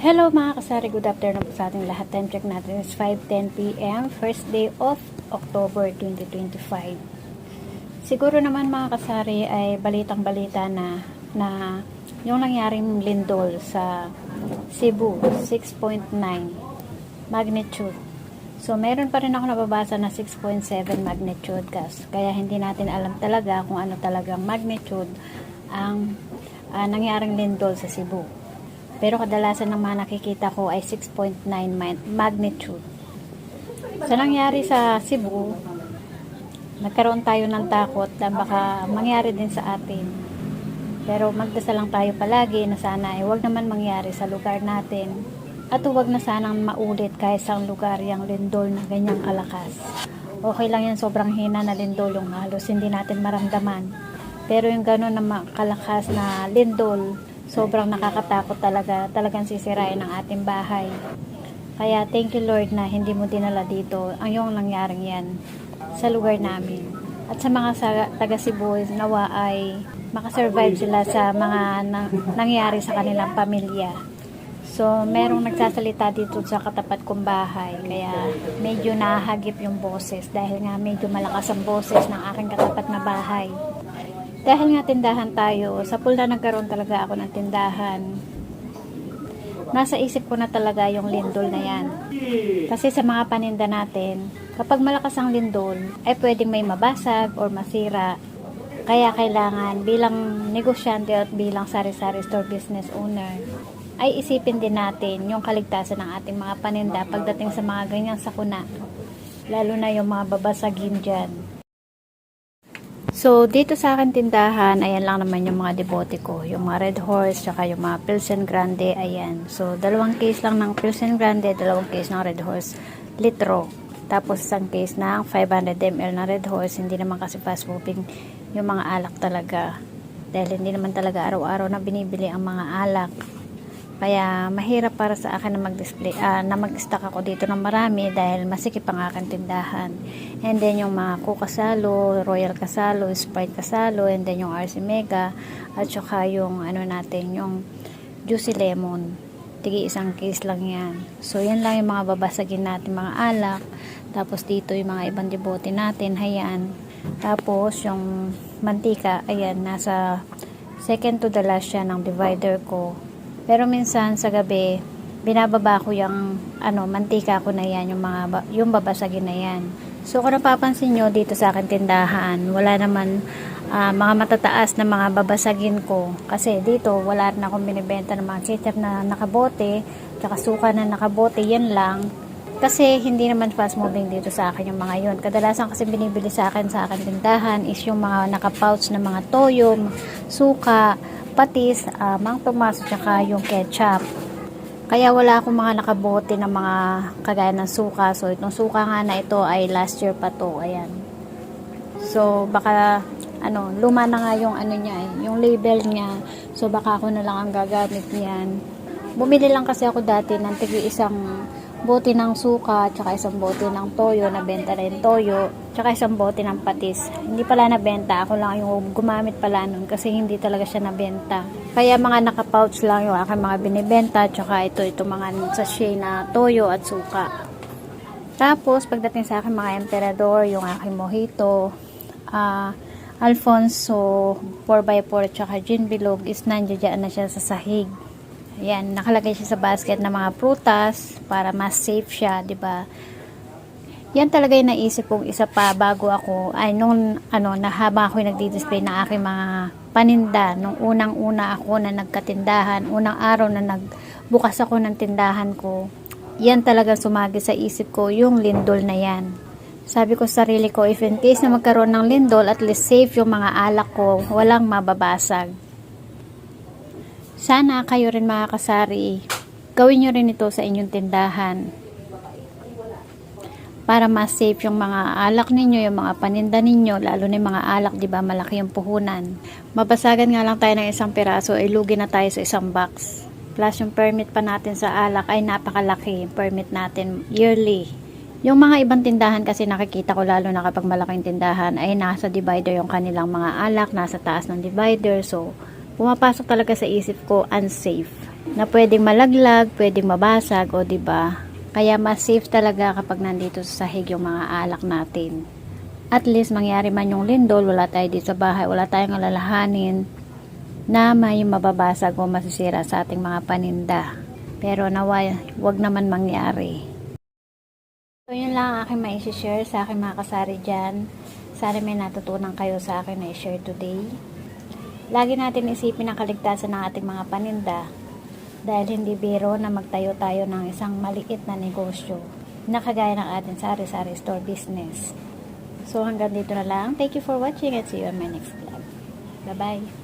Hello mga kasari, good afternoon po sa ating lahat. Time check natin is 5.10pm, first day of October 2025. Siguro naman mga kasari ay balitang balita na na yung nangyaring lindol sa Cebu, 6.9 magnitude. So meron pa rin ako nababasa na 6.7 magnitude gas. Kaya hindi natin alam talaga kung ano talagang magnitude ang ah, nangyaring lindol sa Cebu. Pero kadalasan ng mga nakikita ko ay 6.9 ma- magnitude. Sa nangyari sa Cebu, nagkaroon tayo ng takot na baka mangyari din sa atin. Pero magdasal lang tayo palagi na sana ay huwag naman mangyari sa lugar natin. At huwag na sanang maulit kahit sa lugar yung lindol na ganyang kalakas. Okay lang yan sobrang hina na lindol yung halos hindi natin maramdaman. Pero yung gano'n na kalakas na lindol, sobrang nakakatakot talaga. Talagang sisirain ang ating bahay. Kaya thank you Lord na hindi mo dinala dito ang yung nangyaring yan sa lugar namin. At sa mga taga Cebu, nawa ay makasurvive sila sa mga nang- nangyari sa kanilang pamilya. So, merong nagsasalita dito sa katapat kong bahay. Kaya, medyo nahagip yung boses dahil nga medyo malakas ang boses ng aking katapat na bahay. Dahil nga tindahan tayo, sa pulda nagkaroon talaga ako ng tindahan. Nasa isip ko na talaga yung lindol na yan. Kasi sa mga paninda natin, kapag malakas ang lindol, ay pwedeng may mabasag or masira. Kaya kailangan bilang negosyante at bilang sari-sari store business owner, ay isipin din natin yung kaligtasan ng ating mga paninda pagdating sa mga ganyang sakuna. Lalo na yung mga babasagin dyan. So, dito sa akin tindahan, ayan lang naman yung mga debote ko. Yung mga Red Horse, tsaka yung mga Pilsen Grande, ayan. So, dalawang case lang ng Pilsen Grande, dalawang case ng Red Horse litro. Tapos, isang case ng 500 ml na Red Horse. Hindi naman kasi fast moving yung mga alak talaga. Dahil hindi naman talaga araw-araw na binibili ang mga alak. Kaya mahirap para sa akin na mag-display, ah, na mag-stock ako dito ng marami dahil masikip ang aking tindahan. And then yung mga Coke Kasalo, Royal Kasalo, Sprite Kasalo, and then yung RC Mega, at saka yung ano natin, yung Juicy Lemon. Tigi isang case lang yan. So yan lang yung mga babasagin natin mga alak. Tapos dito yung mga ibang debote natin, hayan. Tapos yung mantika, ayan, nasa second to the last siya ng divider ko. Pero minsan sa gabi, binababa ko yung ano, mantika ko na yan, yung mga yung babasagin na yan. So kung napapansin nyo dito sa akin tindahan, wala naman ah, mga matataas na mga babasagin ko. Kasi dito wala rin akong binibenta ng mga ketchup na nakabote, tsaka suka na nakabote, yan lang. Kasi hindi naman fast moving dito sa akin yung mga yon. Kadalasan kasi binibili sa akin sa akin tindahan is yung mga naka-pouch na mga toyo, suka, patis, uh, mang tomaso, tsaka yung ketchup. Kaya wala akong mga nakabote ng mga kagaya ng suka. So, itong suka nga na ito ay last year pa to. Ayan. So, baka, ano, luma na nga yung ano niya eh, yung label niya. So, baka ako na lang ang gagamit niyan. Bumili lang kasi ako dati ng tigi isang bote ng suka, tsaka isang bote ng toyo, nabenta na yung toyo, tsaka isang bote ng patis. Hindi pala nabenta, ako lang yung gumamit pala nun kasi hindi talaga siya nabenta. Kaya mga naka-pouch lang yung aking mga binibenta, tsaka ito, ito mga sachet na toyo at suka. Tapos, pagdating sa akin mga emperador, yung aking mojito, ah, Alfonso 4x4 tsaka gin bilog is nandiyan na siya sa sahig. Ayan, nakalagay siya sa basket ng mga prutas para mas safe siya, 'di ba? Yan talaga yung naisip kong isa pa bago ako ay nung ano na habang ako nagdi-display ng aking mga paninda nung unang-una ako na nagkatindahan, unang araw na nagbukas ako ng tindahan ko. Yan talaga sumagi sa isip ko yung lindol na yan. Sabi ko sa sarili ko, if in case na magkaroon ng lindol, at least safe yung mga alak ko, walang mababasag. Sana kayo rin mga kasari, gawin nyo rin ito sa inyong tindahan. Para mas safe yung mga alak ninyo, yung mga paninda ninyo, lalo na yung mga alak, di ba, malaki yung puhunan. Mabasagan nga lang tayo ng isang piraso, ay lugi na tayo sa isang box. Plus yung permit pa natin sa alak ay napakalaki, permit natin yearly. Yung mga ibang tindahan kasi nakikita ko lalo na kapag malaking tindahan ay nasa divider yung kanilang mga alak, nasa taas ng divider. So, pumapasok talaga sa isip ko unsafe. na pwedeng malaglag, pwedeng mabasag, o 'di ba? Kaya mas safe talaga kapag nandito sa sahig yung mga alak natin. At least mangyari man yung lindol, wala tayo dito sa bahay, wala tayong alalahanin na may mababasag o masisira sa ating mga paninda. Pero naway, wag naman mangyari. So yun lang ang aking maisi-share sa aking mga kasari dyan. Sana may natutunan kayo sa akin na i-share today. Lagi natin isipin ang kaligtasan ng ating mga paninda dahil hindi biro na magtayo tayo ng isang maliit na negosyo na kagaya ng ating sari-sari store business. So hanggang dito na lang. Thank you for watching and see you on my next vlog. Bye-bye!